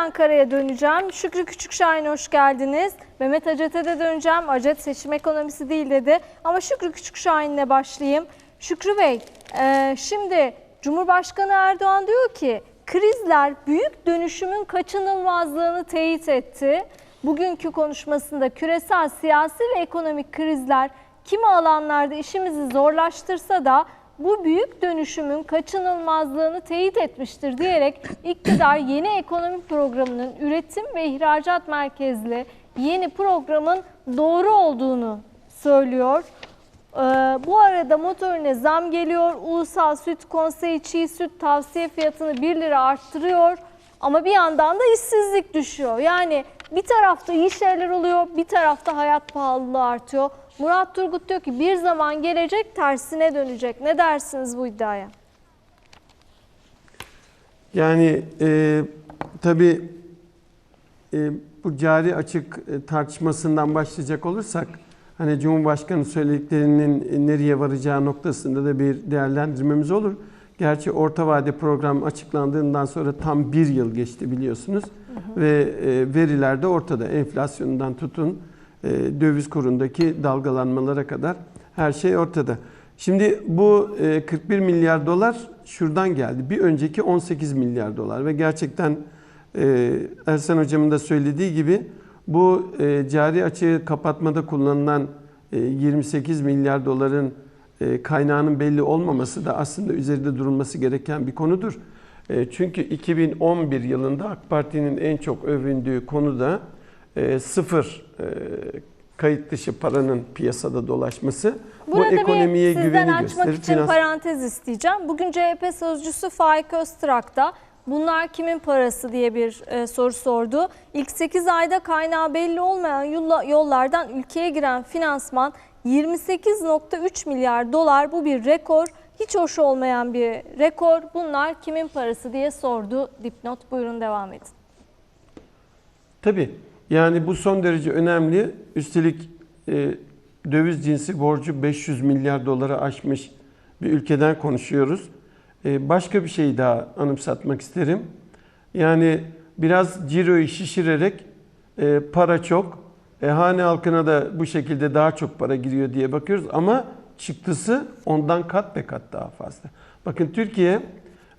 Ankara'ya döneceğim. Şükrü Küçükşahin hoş geldiniz. Mehmet Acet'e de döneceğim. Acet seçim ekonomisi değil dedi. Ama Şükrü Küçükşahin'le başlayayım. Şükrü Bey, e, şimdi Cumhurbaşkanı Erdoğan diyor ki krizler büyük dönüşümün kaçınılmazlığını teyit etti. Bugünkü konuşmasında küresel siyasi ve ekonomik krizler kimi alanlarda işimizi zorlaştırsa da bu büyük dönüşümün kaçınılmazlığını teyit etmiştir diyerek iktidar yeni ekonomi programının üretim ve ihracat merkezli yeni programın doğru olduğunu söylüyor. Ee, bu arada motorine zam geliyor. Ulusal Süt Konseyi çiğ süt tavsiye fiyatını 1 lira arttırıyor. Ama bir yandan da işsizlik düşüyor. Yani bir tarafta iyi şeyler oluyor, bir tarafta hayat pahalılığı artıyor. Murat Turgut diyor ki bir zaman gelecek tersine dönecek. Ne dersiniz bu iddiaya? Yani e, tabii e, bu cari açık e, tartışmasından başlayacak olursak hani Cumhurbaşkanı söylediklerinin nereye varacağı noktasında da bir değerlendirmemiz olur. Gerçi orta vade program açıklandığından sonra tam bir yıl geçti biliyorsunuz ve e, veriler de ortada. Enflasyondan tutun döviz kurundaki dalgalanmalara kadar her şey ortada. Şimdi bu e, 41 milyar dolar şuradan geldi. Bir önceki 18 milyar dolar ve gerçekten e, Ersan Hocam'ın da söylediği gibi bu e, cari açığı kapatmada kullanılan e, 28 milyar doların e, kaynağının belli olmaması da aslında üzerinde durulması gereken bir konudur. E, çünkü 2011 yılında AK Parti'nin en çok övündüğü konu da e, sıfır e, kayıt dışı paranın piyasada dolaşması. Burada bu ekonomiye bir güveni açmak gösterir. için Finans- parantez isteyeceğim. Bugün CHP sözcüsü Faik Öztrak da bunlar kimin parası diye bir e, soru sordu. İlk 8 ayda kaynağı belli olmayan yolla- yollardan ülkeye giren finansman 28.3 milyar dolar. Bu bir rekor. Hiç hoş olmayan bir rekor. Bunlar kimin parası diye sordu. Dipnot buyurun devam edin. Tabii. Yani bu son derece önemli. Üstelik e, döviz cinsi borcu 500 milyar dolara aşmış bir ülkeden konuşuyoruz. E, başka bir şey daha anımsatmak isterim. Yani biraz ciroyu şişirerek e, para çok, e, hane halkına da bu şekilde daha çok para giriyor diye bakıyoruz ama çıktısı ondan kat be kat daha fazla. Bakın Türkiye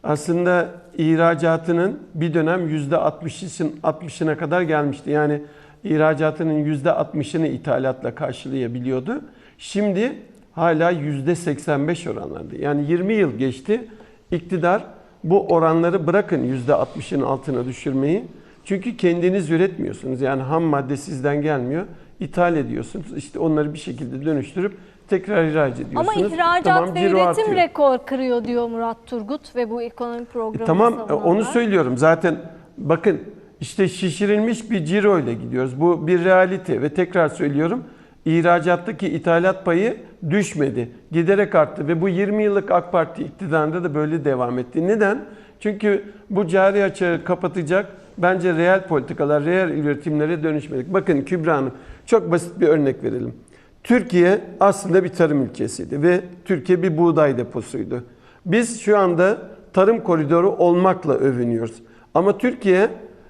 aslında ihracatının bir dönem %60'ın 60'ına kadar gelmişti. Yani ihracatının %60'ını ithalatla karşılayabiliyordu. Şimdi hala %85 oranlarda. Yani 20 yıl geçti. İktidar bu oranları bırakın %60'ın altına düşürmeyi. Çünkü kendiniz üretmiyorsunuz. Yani ham madde sizden gelmiyor. İthal ediyorsunuz. İşte onları bir şekilde dönüştürüp tekrar ihraç ediyorsunuz. Ama ihracat Tamam, ve üretim artıyor. rekor kırıyor diyor Murat Turgut ve bu ekonomi E programı tamam e, onu söylüyorum. Zaten bakın işte şişirilmiş bir ciro ile gidiyoruz. Bu bir realite ve tekrar söylüyorum. ihracattaki ithalat payı düşmedi. Giderek arttı ve bu 20 yıllık AK Parti iktidarında da böyle devam etti. Neden? Çünkü bu cari açığı kapatacak bence reel politikalar, reel üretimlere dönüşmedik. Bakın Kübra Hanım çok basit bir örnek verelim. Türkiye aslında bir tarım ülkesiydi ve Türkiye bir buğday deposuydu. Biz şu anda tarım koridoru olmakla övünüyoruz. Ama Türkiye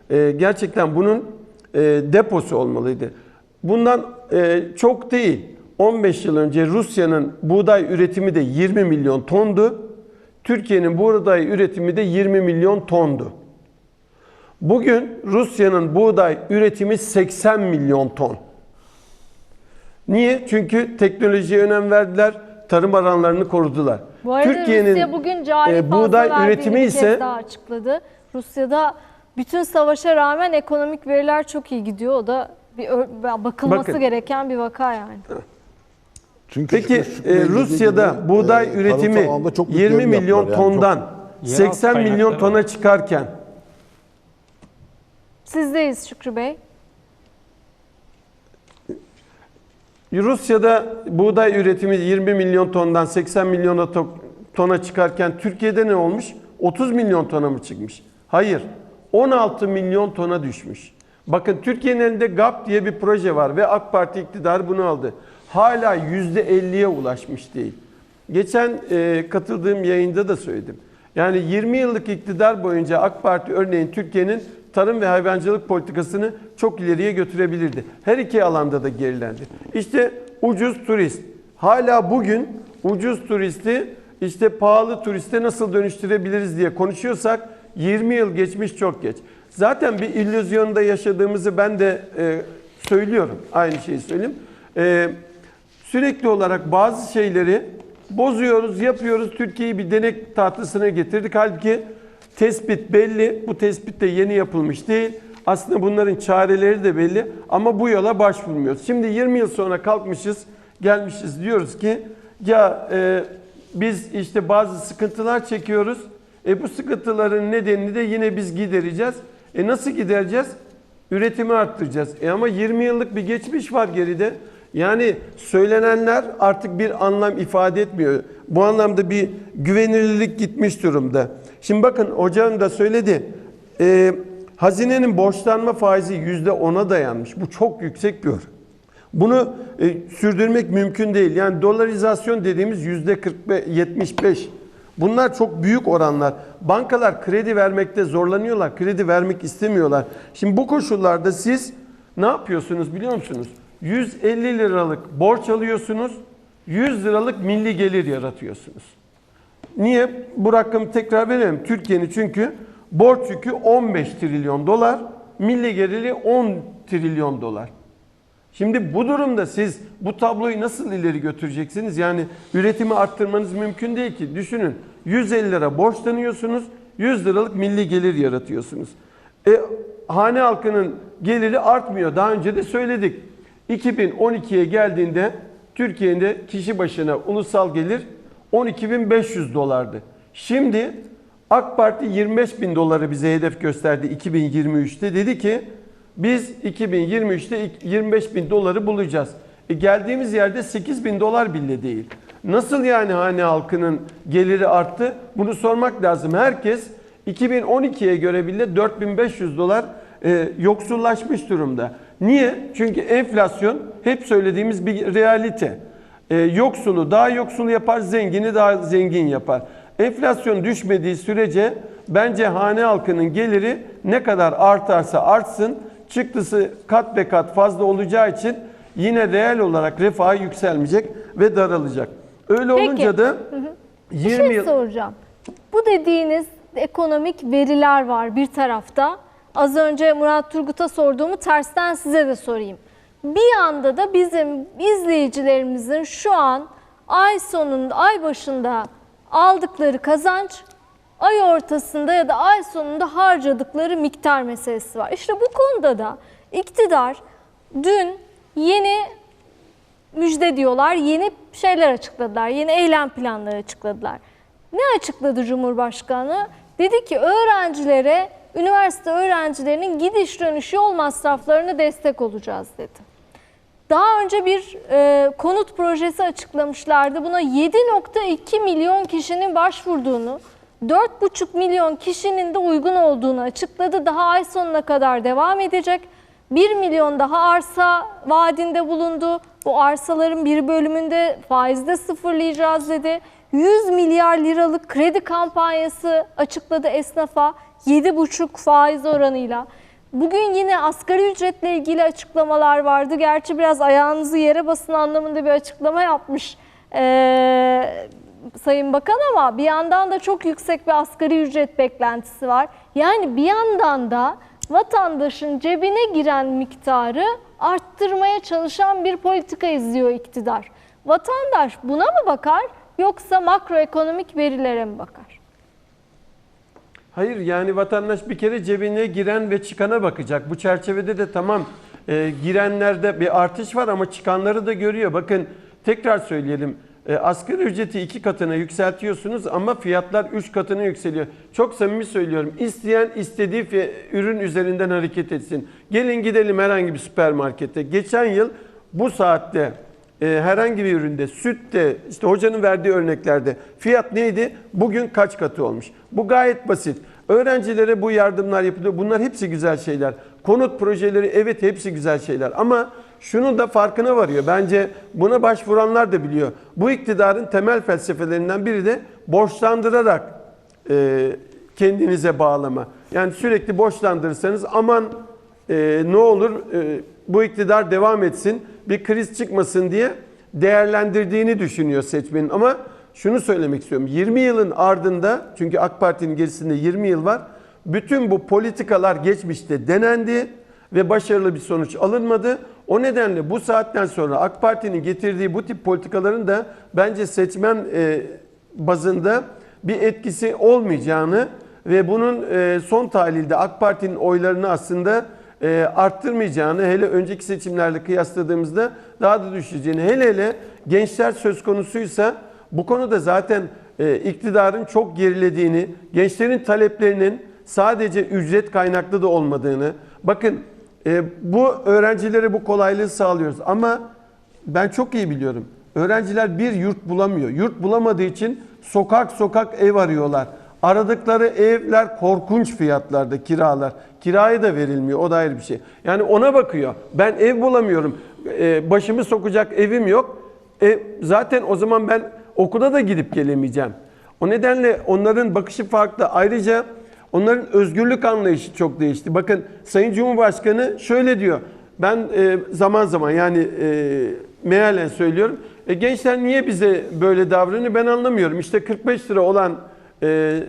e, gerçekten bunun e, deposu olmalıydı. Bundan e, çok değil. 15 yıl önce Rusya'nın buğday üretimi de 20 milyon tondu. Türkiye'nin buğday üretimi de 20 milyon tondu. Bugün Rusya'nın buğday üretimi 80 milyon ton. Niye? Çünkü teknolojiye önem verdiler, tarım alanlarını korudular. Bu arada Rusya bugün cari e, buğday üretimi bir ise kez daha açıkladı. Rusya'da bütün savaşa rağmen ekonomik veriler çok iyi gidiyor. O da bir bakılması Bakın. gereken bir vaka yani. Çünkü Peki e, Rusya'da gibi, buğday e, üretimi tarımsal alanda çok büyük 20 verim milyon. Yani tondan çok- 80 milyon tona çıkarken Sizdeyiz Şükrü Bey. Rusya'da buğday üretimi 20 milyon tondan 80 milyona to- tona çıkarken Türkiye'de ne olmuş? 30 milyon tona mı çıkmış? Hayır. 16 milyon tona düşmüş. Bakın Türkiye'nin elinde GAP diye bir proje var ve AK Parti iktidarı bunu aldı. Hala %50'ye ulaşmış değil. Geçen e, katıldığım yayında da söyledim. Yani 20 yıllık iktidar boyunca AK Parti örneğin Türkiye'nin tarım ve hayvancılık politikasını çok ileriye götürebilirdi. Her iki alanda da gerilendi. İşte ucuz turist. Hala bugün ucuz turisti işte pahalı turiste nasıl dönüştürebiliriz diye konuşuyorsak 20 yıl geçmiş çok geç. Zaten bir illüzyonda yaşadığımızı ben de e, söylüyorum. Aynı şeyi söyleyeyim. E, sürekli olarak bazı şeyleri bozuyoruz, yapıyoruz. Türkiye'yi bir denek tahtasına getirdik. Halbuki tespit belli. Bu tespit de yeni yapılmış değil. Aslında bunların çareleri de belli ama bu yola başvurmuyoruz. Şimdi 20 yıl sonra kalkmışız, gelmişiz diyoruz ki ya e, biz işte bazı sıkıntılar çekiyoruz. E bu sıkıntıların nedenini de yine biz gidereceğiz. E nasıl gidereceğiz? Üretimi arttıracağız. E ama 20 yıllık bir geçmiş var geride. Yani söylenenler artık bir anlam ifade etmiyor. Bu anlamda bir güvenilirlik gitmiş durumda. Şimdi bakın hocam da söyledi. Ee, hazinenin borçlanma faizi %10'a dayanmış. Bu çok yüksek bir oran. Bunu e, sürdürmek mümkün değil. Yani dolarizasyon dediğimiz %75. Bunlar çok büyük oranlar. Bankalar kredi vermekte zorlanıyorlar. Kredi vermek istemiyorlar. Şimdi bu koşullarda siz ne yapıyorsunuz biliyor musunuz? 150 liralık borç alıyorsunuz. 100 liralık milli gelir yaratıyorsunuz. Niye? Bu rakamı tekrar verelim. Türkiye'nin çünkü borç yükü 15 trilyon dolar, milli geliri 10 trilyon dolar. Şimdi bu durumda siz bu tabloyu nasıl ileri götüreceksiniz? Yani üretimi arttırmanız mümkün değil ki. Düşünün 150 lira borçlanıyorsunuz, 100 liralık milli gelir yaratıyorsunuz. E, hane halkının geliri artmıyor. Daha önce de söyledik. 2012'ye geldiğinde Türkiye'de kişi başına ulusal gelir 12.500 dolardı. Şimdi AK Parti 25 bin doları bize hedef gösterdi 2023'te. Dedi ki biz 2023'te 25 bin doları bulacağız. E geldiğimiz yerde 8 bin dolar bile değil. Nasıl yani hane halkının geliri arttı? Bunu sormak lazım. Herkes 2012'ye göre bile 4500 dolar e, yoksullaşmış durumda. Niye? Çünkü enflasyon hep söylediğimiz bir realite. E, yoksulu daha yoksul yapar, zengini daha zengin yapar. Enflasyon düşmediği sürece bence hane halkının geliri ne kadar artarsa artsın çıktısı kat be kat fazla olacağı için yine reel olarak refah yükselmeyecek ve daralacak. Öyle Peki. olunca da Bir 20 şey yıl soracağım. Bu dediğiniz ekonomik veriler var bir tarafta. Az önce Murat Turgut'a sorduğumu tersten size de sorayım. Bir anda da bizim izleyicilerimizin şu an ay sonunda, ay başında aldıkları kazanç, ay ortasında ya da ay sonunda harcadıkları miktar meselesi var. İşte bu konuda da iktidar dün yeni müjde diyorlar. Yeni şeyler açıkladılar. Yeni eylem planları açıkladılar. Ne açıkladı Cumhurbaşkanı? Dedi ki öğrencilere, üniversite öğrencilerinin gidiş dönüş yol masraflarına destek olacağız dedi. Daha önce bir e, konut projesi açıklamışlardı. Buna 7.2 milyon kişinin başvurduğunu, 4.5 milyon kişinin de uygun olduğunu açıkladı. Daha ay sonuna kadar devam edecek. 1 milyon daha arsa vaadinde bulundu. Bu arsaların bir bölümünde faizde sıfırlayacağız dedi. 100 milyar liralık kredi kampanyası açıkladı esnafa 7,5 faiz oranıyla. Bugün yine asgari ücretle ilgili açıklamalar vardı. Gerçi biraz ayağınızı yere basın anlamında bir açıklama yapmış ee, Sayın Bakan ama bir yandan da çok yüksek bir asgari ücret beklentisi var. Yani bir yandan da vatandaşın cebine giren miktarı arttırmaya çalışan bir politika izliyor iktidar. Vatandaş buna mı bakar yoksa makroekonomik verilere mi bakar? Hayır yani vatandaş bir kere cebine giren ve çıkana bakacak. Bu çerçevede de tamam e, girenlerde bir artış var ama çıkanları da görüyor. Bakın tekrar söyleyelim. E, asgari ücreti iki katına yükseltiyorsunuz ama fiyatlar üç katına yükseliyor. Çok samimi söylüyorum. İsteyen istediği ürün üzerinden hareket etsin. Gelin gidelim herhangi bir süpermarkete. Geçen yıl bu saatte e, herhangi bir üründe, sütte, işte hocanın verdiği örneklerde fiyat neydi? Bugün kaç katı olmuş? Bu gayet basit. Öğrencilere bu yardımlar yapılıyor. Bunlar hepsi güzel şeyler. Konut projeleri evet hepsi güzel şeyler. Ama şunun da farkına varıyor. Bence buna başvuranlar da biliyor. Bu iktidarın temel felsefelerinden biri de borçlandırarak e, kendinize bağlama. Yani sürekli borçlandırırsanız aman e, ne olur e, bu iktidar devam etsin, bir kriz çıkmasın diye değerlendirdiğini düşünüyor seçmenin. Ama şunu söylemek istiyorum. 20 yılın ardında çünkü AK Parti'nin gerisinde 20 yıl var. Bütün bu politikalar geçmişte denendi ve başarılı bir sonuç alınmadı. O nedenle bu saatten sonra AK Parti'nin getirdiği bu tip politikaların da bence seçmen e, bazında bir etkisi olmayacağını ve bunun e, son tahlilde AK Parti'nin oylarını aslında e, arttırmayacağını hele önceki seçimlerle kıyasladığımızda daha da düşeceğini hele hele gençler söz konusuysa bu konuda zaten e, iktidarın çok gerilediğini, gençlerin taleplerinin sadece ücret kaynaklı da olmadığını bakın e, bu öğrencilere bu kolaylığı sağlıyoruz ama ben çok iyi biliyorum. Öğrenciler bir yurt bulamıyor. Yurt bulamadığı için sokak sokak ev arıyorlar. Aradıkları evler korkunç fiyatlarda kiralar. Kiraya da verilmiyor. O da ayrı bir şey. Yani ona bakıyor. Ben ev bulamıyorum. Ee, başımı sokacak evim yok. E, zaten o zaman ben okula da gidip gelemeyeceğim. O nedenle onların bakışı farklı. Ayrıca onların özgürlük anlayışı çok değişti. Bakın Sayın Cumhurbaşkanı şöyle diyor. Ben e, zaman zaman yani e, mealen söylüyorum. E, gençler niye bize böyle davranıyor ben anlamıyorum. İşte 45 lira olan e,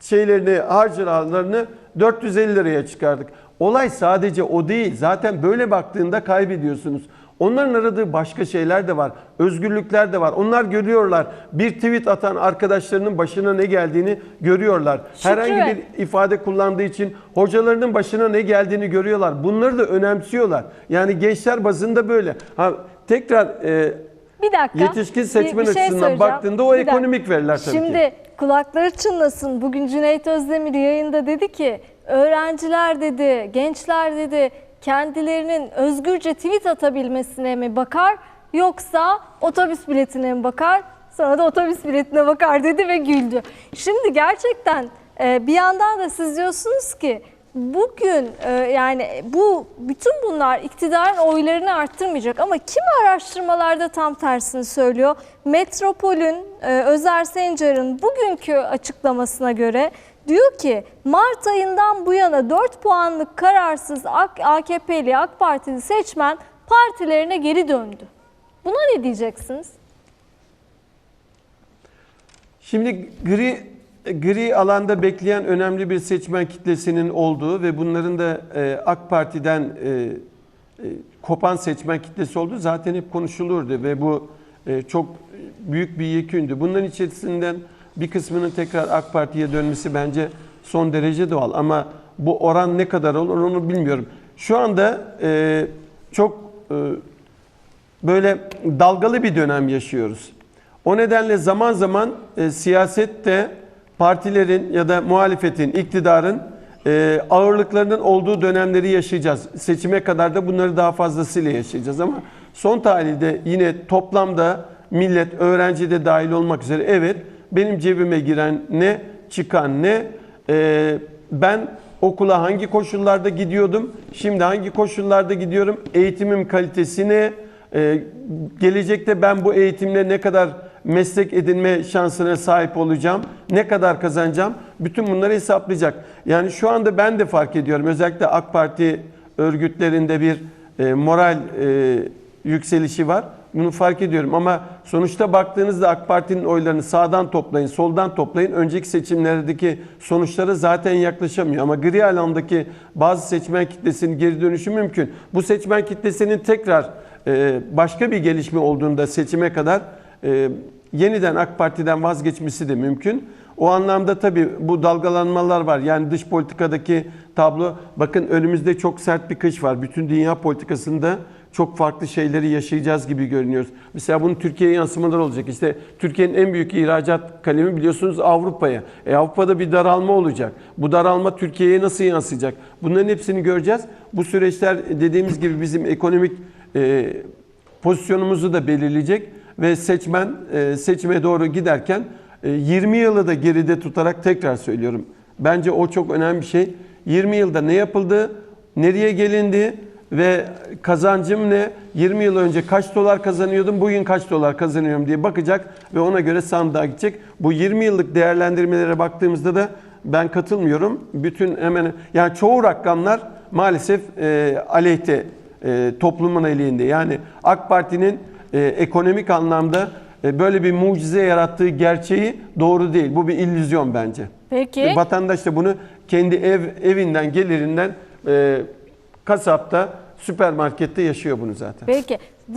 şeylerini, harcamalarını 450 liraya çıkardık. Olay sadece o değil. Zaten böyle baktığında kaybediyorsunuz. Onların aradığı başka şeyler de var. Özgürlükler de var. Onlar görüyorlar. Bir tweet atan arkadaşlarının başına ne geldiğini görüyorlar. Şükrü Herhangi bir ifade kullandığı için hocalarının başına ne geldiğini görüyorlar. Bunları da önemsiyorlar. Yani gençler bazında böyle. Ha tekrar e, Bir dakika. Yetişkin seçmen Bir- bir şey açısından baktığında o Bir dakika. ekonomik veriler tabii ki. Kulakları çınlasın. Bugün Cüneyt Özdemir yayında dedi ki öğrenciler dedi, gençler dedi kendilerinin özgürce tweet atabilmesine mi bakar yoksa otobüs biletine mi bakar? Sonra da otobüs biletine bakar dedi ve güldü. Şimdi gerçekten e, bir yandan da siz diyorsunuz ki bugün e, yani bu bütün bunlar iktidarın oylarını arttırmayacak ama kimi araştırmalarda tam tersini söylüyor. Metropol'ün e, Özer Sencar'ın bugünkü açıklamasına göre diyor ki Mart ayından bu yana 4 puanlık kararsız AK- AKP'li AK Partili seçmen partilerine geri döndü. Buna ne diyeceksiniz? Şimdi gri gri alanda bekleyen önemli bir seçmen kitlesinin olduğu ve bunların da e, AK Parti'den e, e, kopan seçmen kitlesi olduğu zaten hep konuşulurdu ve bu e, çok büyük bir yekündü. Bunların içerisinden bir kısmının tekrar AK Parti'ye dönmesi bence son derece doğal ama bu oran ne kadar olur onu bilmiyorum. Şu anda e, çok e, böyle dalgalı bir dönem yaşıyoruz. O nedenle zaman zaman e, siyasette partilerin ya da muhalefetin, iktidarın e, ağırlıklarının olduğu dönemleri yaşayacağız. Seçime kadar da bunları daha fazlasıyla yaşayacağız ama son tahlilde yine toplamda millet, öğrenci de dahil olmak üzere evet benim cebime giren ne, çıkan ne, e, ben okula hangi koşullarda gidiyordum, şimdi hangi koşullarda gidiyorum, eğitimim kalitesi ne, ee, gelecekte ben bu eğitimle ne kadar meslek edinme şansına sahip olacağım, ne kadar kazanacağım, bütün bunları hesaplayacak. Yani şu anda ben de fark ediyorum, özellikle AK Parti örgütlerinde bir e, moral e, yükselişi var. Bunu fark ediyorum ama sonuçta baktığınızda AK Parti'nin oylarını sağdan toplayın, soldan toplayın. Önceki seçimlerdeki sonuçlara zaten yaklaşamıyor. Ama gri alandaki bazı seçmen kitlesinin geri dönüşü mümkün. Bu seçmen kitlesinin tekrar e, başka bir gelişme olduğunda seçime kadar e, yeniden AK Parti'den vazgeçmesi de mümkün. O anlamda tabii bu dalgalanmalar var. Yani dış politikadaki tablo bakın önümüzde çok sert bir kış var. Bütün dünya politikasında çok farklı şeyleri yaşayacağız gibi görünüyoruz. Mesela bunun Türkiye'ye yansımaları olacak. İşte Türkiye'nin en büyük ihracat kalemi biliyorsunuz Avrupa'ya. E Avrupa'da bir daralma olacak. Bu daralma Türkiye'ye nasıl yansıyacak? Bunların hepsini göreceğiz. Bu süreçler dediğimiz gibi bizim ekonomik e, pozisyonumuzu da belirleyecek ve seçmen e, seçime doğru giderken e, 20 yılı da geride tutarak tekrar söylüyorum. Bence o çok önemli bir şey. 20 yılda ne yapıldı, nereye gelindi ve kazancım ne? 20 yıl önce kaç dolar kazanıyordum, bugün kaç dolar kazanıyorum diye bakacak ve ona göre sandığa gidecek. Bu 20 yıllık değerlendirmelere baktığımızda da ben katılmıyorum. Bütün hemen yani çoğu rakamlar maalesef e, aleyhte e, toplumun elinde. Yani AK Parti'nin e, ekonomik anlamda e, böyle bir mucize yarattığı gerçeği doğru değil. Bu bir illüzyon bence. Peki. E, Vatandaş da bunu kendi ev evinden gelirinden e, kasapta süpermarkette yaşıyor bunu zaten. Peki.